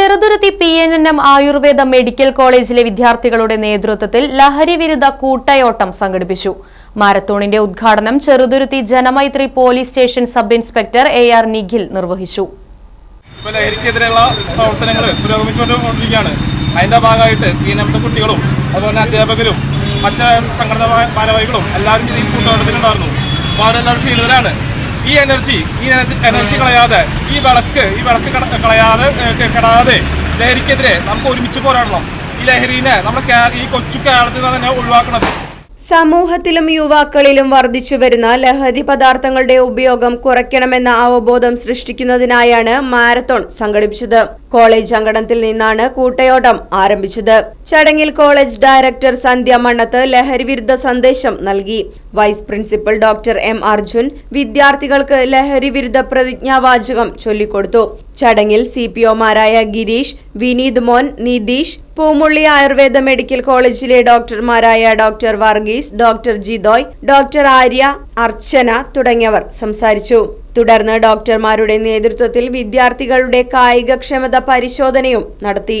Cheruthuruthy P N N M Ayurveda medical കോളേജിലെ വിദ്യാർത്ഥികളുടെ നേതൃത്വത്തിൽ ലഹരി വിരുദ്ധ കൂട്ടയോട്ടം സംഘടിപ്പിച്ചു. മാരത്തോണിന്റെ ഉദ്ഘാടനം Cheruthuruthy Janamaithri police station sub inspector A R Nikhil നിർവഹിച്ചു. ഇപ്പോൾ ലഹരിക്കെതിരെയുള്ള പ്രവർത്തനങ്ങൾ പുരോഗമിച്ചുകൊണ്ടിരിക്കുകയാണ്. അതിന്റെ ഭാഗമായിട്ട് കുട്ടികളും അതുപോലെ അധ്യാപകരും മറ്റ് സംഘടന ഭാരവാഹികളും എല്ലാവരും ഇതിൽ കൂട്ടോട്ടത്തിലുണ്ടായിരുന്നു അപ്പോൾ അവരെല്ലാവരും ക്ഷീണിതരാണ്. ഈ എനർജി ഈ എനർജി കളയാതെ ഈ വിളക്ക് ഈ വിളക്ക് കളയാതെ കെടാതെ ലഹരിക്കെതിരെ നമുക്ക് ഒരുമിച്ച് പോരാടണം. ഈ ലഹരിനെ നമ്മുടെ ഈ കൊച്ചു കേരളത്തിൽ നിന്ന് തന്നെ ഒഴിവാക്കണത്. സമൂഹത്തിലും യുവാക്കളിലും വർദ്ധിച്ചു വരുന്ന ലഹരി പദാർത്ഥങ്ങളുടെ ഉപയോഗം കുറയ്ക്കണമെന്ന അവബോധം സൃഷ്ടിക്കുന്നതിനായാണ് മാരത്തോൺ സംഘടിപ്പിച്ചത്. കോളേജ് അങ്കണത്തിൽ നിന്നാണ് കൂട്ടയോട്ടം ആരംഭിച്ചത്. ചടങ്ങിൽ കോളേജ് ഡയറക്ടർ സന്ധ്യ മണ്ണത്ത് ലഹരിവിരുദ്ധ സന്ദേശം നൽകി. Vice principal doctor M Arjun വിദ്യാർത്ഥികൾക്ക് ലഹരിവിരുദ്ധ പ്രതിജ്ഞാവാചകം ചൊല്ലിക്കൊടുത്തു. ചടങ്ങിൽ സി പി ഒമാരായ ഗിരീഷ് വിനീത് മോൻ നിതീഷ് പൂമുള്ളി ആയുർവേദ മെഡിക്കൽ കോളേജിലെ ഡോക്ടർമാരായ doctor Varghese doctor Jithoy doctor Arya Archana തുടങ്ങിയവർ സംസാരിച്ചു. തുടർന്ന് ഡോക്ടർമാരുടെ നേതൃത്വത്തിൽ വിദ്യാർത്ഥികളുടെ കായികക്ഷമത പരിശോധനയും നടത്തി.